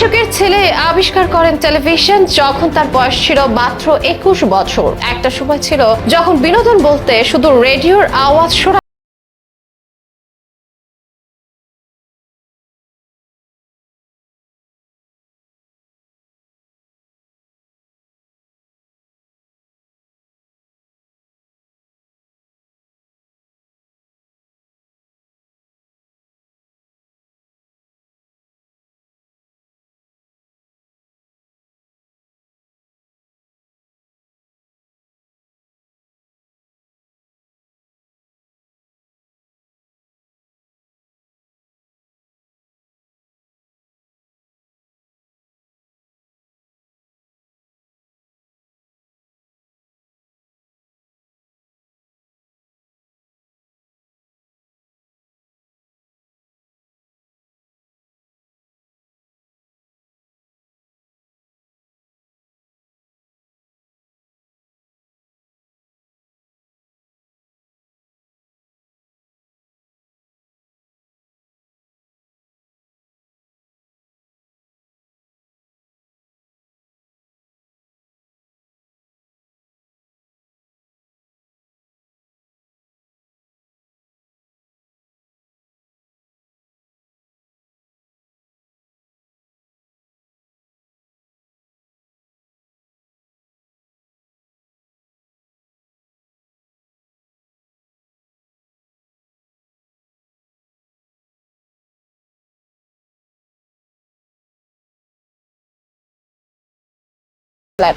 কৃষকের ছেলে আবিষ্কার করেন টেলিভিশন যখন তার বয়স ছিল মাত্র একুশ বছর। একটা সময় ছিল যখন বিনোদন বলতে শুধু রেডিওর আওয়াজ শোনা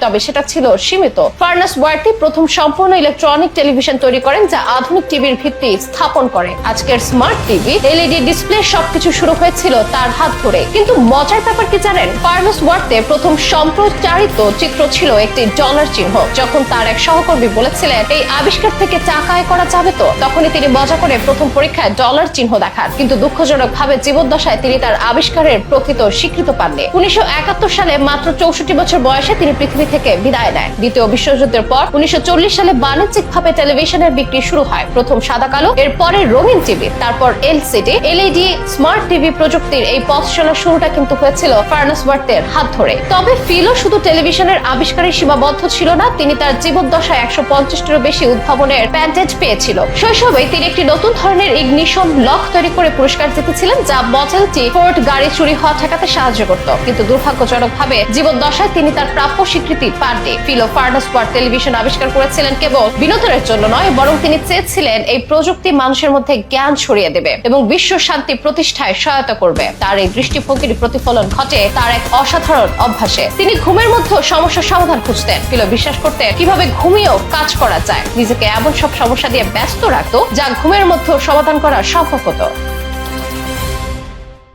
তবে সেটা ছিল সীমিত। ফার্নাস ওয়ার্টি প্রথম সম্পূর্ণ ইলেকট্রনিক টেলিভিশন তৈরি করেন, যা আধুনিক টিভির ভিত্তি স্থাপন করে। আজকের স্মার্ট টিভি, এলইডি ডিসপ্লে সবকিছু শুরু হয়েছিল তার হাত ধরে। কিন্তু মজার ব্যাপার কি জানেন? ফার্নাস ওয়ার্টে প্রথম সম্প্রচারিত চিত্র ছিল একটি ডলার চিহ্ন। যখন তার এক সহকর্মী বলেছিলেন, এই আবিষ্কার থেকে টাকা করা যাবে তো? তখনই তিনি মজা করে প্রথম পরীক্ষায় ডলার চিহ্ন দেখান। কিন্তু দুঃখজনক ভাবে জীবদ্দশায় তিনি তার আবিষ্কারের প্রকৃত স্বীকৃত পাননি। উনিশশো একাত্তর সালে মাত্র চৌষট্টি বছর বয়সে তিনি পৃথিবী থেকে বিদায় নেয়। দ্বিতীয় বিশ্বযুদ্ধের পর উনিশশো চল্লিশ সালে বাণিজ্যিক ভাবে টেলিভিশনের বিক্রি শুরু হয়। প্রথম সাদা কালো এর পরে রঙিন টিভি, তারপর এলসিডি, এলইডি, স্মার্ট টিভি প্রযুক্তির এই পথ চলার শুরুটা কিন্তু হয়েছিল ফার্নাস ওয়ার্থের হাত ধরে। তবে ফিলো শুধু টেলিভিশনের আবিষ্কারে সীমাবদ্ধ ছিল না, তিনি তার জীবদ্দশায় একশো পঞ্চাশটিরও বেশি উদ্ভাবনের প্যান্টেজ পেয়েছিল। শৈশবে তিনি একটি নতুন ধরনের ইগনিশন লক তৈরি করে পুরস্কার জিতেছিলেন, যা মডেলটি ফোর্ট গাড়ি চুরি হওয়া ঠেকাতে সাহায্য করত। কিন্তু দুর্ভাগ্যজনক দুর্ভাগ্যজনকভাবে জীবদ্দশায় তিনি তার প্রাপ্য স্বীকৃতি পাননি ফিলো ফার্নাস ওয়ার্থ টেলিভিশন আবিষ্কার করেছিলেন কেবল বিনোদনের জন্য নয়, বরং তিনি চেয়েছিলেন এই প্রযুক্তি মানুষের মধ্যে জ্ঞান ছড়িয়ে দেবে এবং বিশ্ব শান্তি প্রতিষ্ঠায় সহায়তা করবে। তার এই দৃষ্টিভঙ্গির প্রতিফলন ঘটে তার এক অসাধারণ অভ্যাসে। তিনি ঘুমের মধ্যেও সমস্যার সমাধান খুঁজতেন। ফিলো বিশ্বাস করতেন কীভাবে ঘুমিয়েও কাজ করা যায়। নিজেকে এমন সব সমস্যা দিয়ে ব্যস্ত রাখতো যা ঘুমের মধ্যেও সমাধান করা সম্ভব হতো।